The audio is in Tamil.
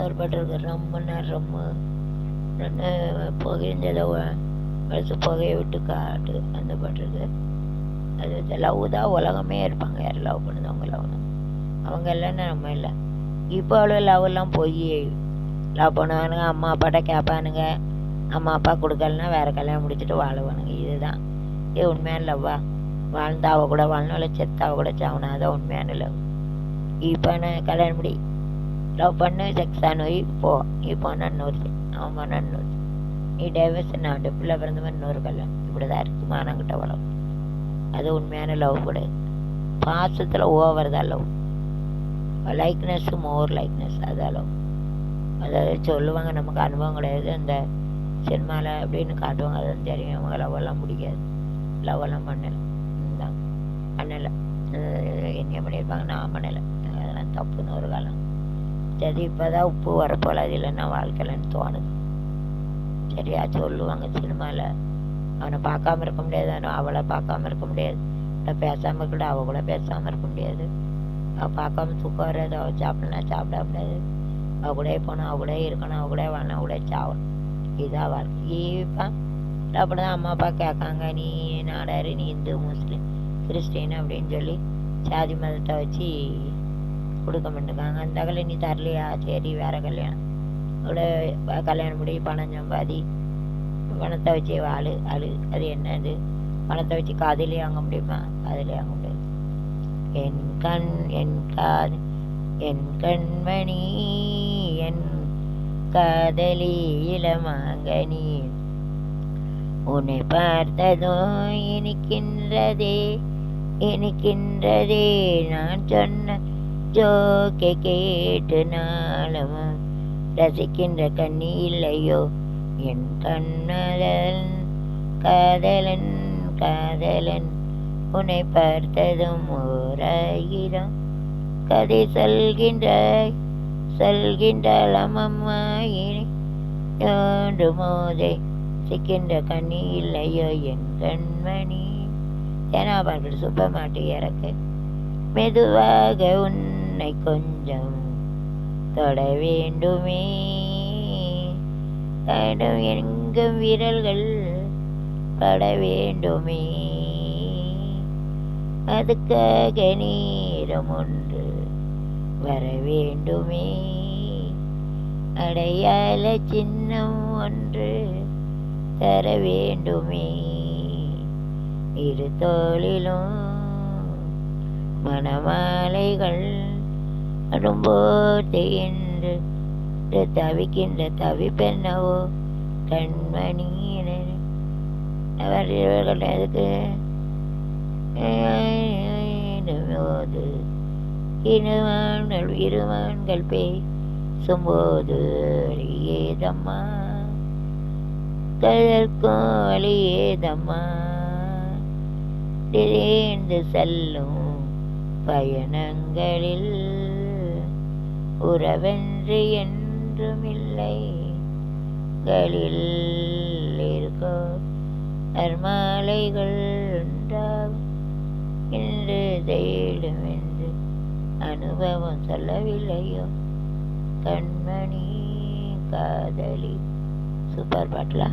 அவர் பாட்டு இருக்கு ரம்முன்னா ரம்மு புகைஞ்சதை வளர்த்து புகையை விட்டு காட்டு அந்த பாட்டு இருக்கு அது லவ் தான் உலகமே இருப்பாங்க. யார் லவ் பண்ணுதவங்க லவ் அவங்க இல்லைன்னா நம்ம இல்லை. இப்போ அவ்வளோ லவ்லாம் போய் லவ் பண்ணுவானுங்க அம்மா அப்பாட்ட கேட்பானுங்க அம்மா அப்பா கொடுக்கலன்னா வேறு கல்யாணம் முடிச்சுட்டு வாழுவானுங்க. இதுதான். இது உண்மையான லவ்வா? வாழ்ந்தாவ கூட வாழணும் இல்லை செத்தாவ கூட சாவணும் அதான் உண்மையான லவ். இப்போ நான் கல்யாணம் முடி லவ் பண்ணு செக்ஸ் ஆனோய் போ நீ போனா அவன் நீ டேவிஸ் நான் பிள்ளை பிறந்த மாதிரி இன்னொரு கல்யாணம் இப்படி தான் இருக்குது மானங்கிட்ட வளம் அது உண்மையான லவ் கிடையாது பாசத்தில் ஓவர் தான் லவ் லைக்னஸ் மோர் லைக்னஸ் அதான் லவ் அதாவது சொல்லுவாங்க நமக்கு அனுபவம் கிடையாது. அந்த சினிமாவில் அப்படின்னு காட்டுவாங்க அதுவும் தெரியும். அவங்க லவ்வெல்லாம் பிடிக்காது. லவ்வெல்லாம் பண்ணலை. பண்ணலை. என்ன பண்ணியிருப்பாங்க நான் பண்ணலை. அதெல்லாம் தப்புன்னு ஒரு சரி இப்போ தான் உப்பு வரப்போல. அது இல்லைன்னா வாழ்க்கையிலன்னு தோணுது. சரியா சொல்லுவாங்க சினிமாவில் அவனை பார்க்காம இருக்க முடியாது. அவனை அவளை பார்க்காம இருக்க முடியாது. இல்லை பேசாமல் இருக்க அவள் கூட பேசாமல் இருக்க முடியாது. அவள் பார்க்காம தூக்கம் வராது. அவள் சாப்பிடலாம் சாப்பிட முடியாது. அவள் கூட போகணும் அவள் கூட இருக்கணும். அவள் கூட வாழணும். அவள் கூட சாவணும். இதான் வாழ்க்கை. இப்போ அப்படி தான் அம்மா அப்பா கேட்காங்க. நீ நாடாரு நீ இந்து முஸ்லீம் கிறிஸ்டின் அப்படின்னு சொல்லி சாதி மதத்தை வச்சு கொடுக்க மாட்டேங்காங்க. அந்த கல்யாணம் நீ தரலையா? சரி வேற கல்யாணம். அவளை கல்யாணம் முடி பணம் சம்பாதி. பணத்தை வச்சு வாழு அழு. அது என்னது? பணத்தை வச்சு காதிலே வாங்க முடியுமா? காதிலே வாங்க முடியாது. என் கண் என் காது என் கண்மணி என் காதலி இளமாங்கனி உன்னை பார்த்ததும் இனிக்கின்றதே இனிக்கின்றதே. நான் சொன்ன ஜோக்கை கேட்டு நாளும் ரசிக்கின்ற கண்ணி இல்லையோ என் கண்ணதன் காதலன் காதலன் உன்னை பார்த்ததும் ஓராயிரம். கதை சொல்கின்றாய் சொல்கின்றாளம் அம்மா இனி யோன்று மோதை. சிக்கின்ற கண்ணி இல்லையோ என் கண்மணி. ஏன்னா பாட்டு சுப்பமாட்டி மாட்டு இறக்கு மெதுவாக உன்னை கொஞ்சம் தொட வேண்டுமே. தடம் எங்கும் விரல்கள் பட வேண்டுமே. அதுக்காக நேரம் ஒன்று வர வேண்டுமே. அடையாள சின்னம் ஒன்று தர வேண்டுமே. இரு தோளிலும் மணமாலைகள் அடும்போது என்று தவிக்கின்ற தவிப்பென்னவோ? கண்மணி அவர் இவர்களுக்கு எதுக்கு போது இருமான்கள் இருவான்கள் பேசும்போது ஏதம்மா கதற்கும் வழி ஏதம்மா திடீர்ந்து செல்லும் பயணங்களில் உறவென்று என்றுமில்லை. களில் இருக்கோ நர்மாலைகள் உண்டாகும் என்று தேடும் என்று அனுபவம் சொல்லவில்லையோ? கண்மணி காதலி. சூப்பர் பாட்டலா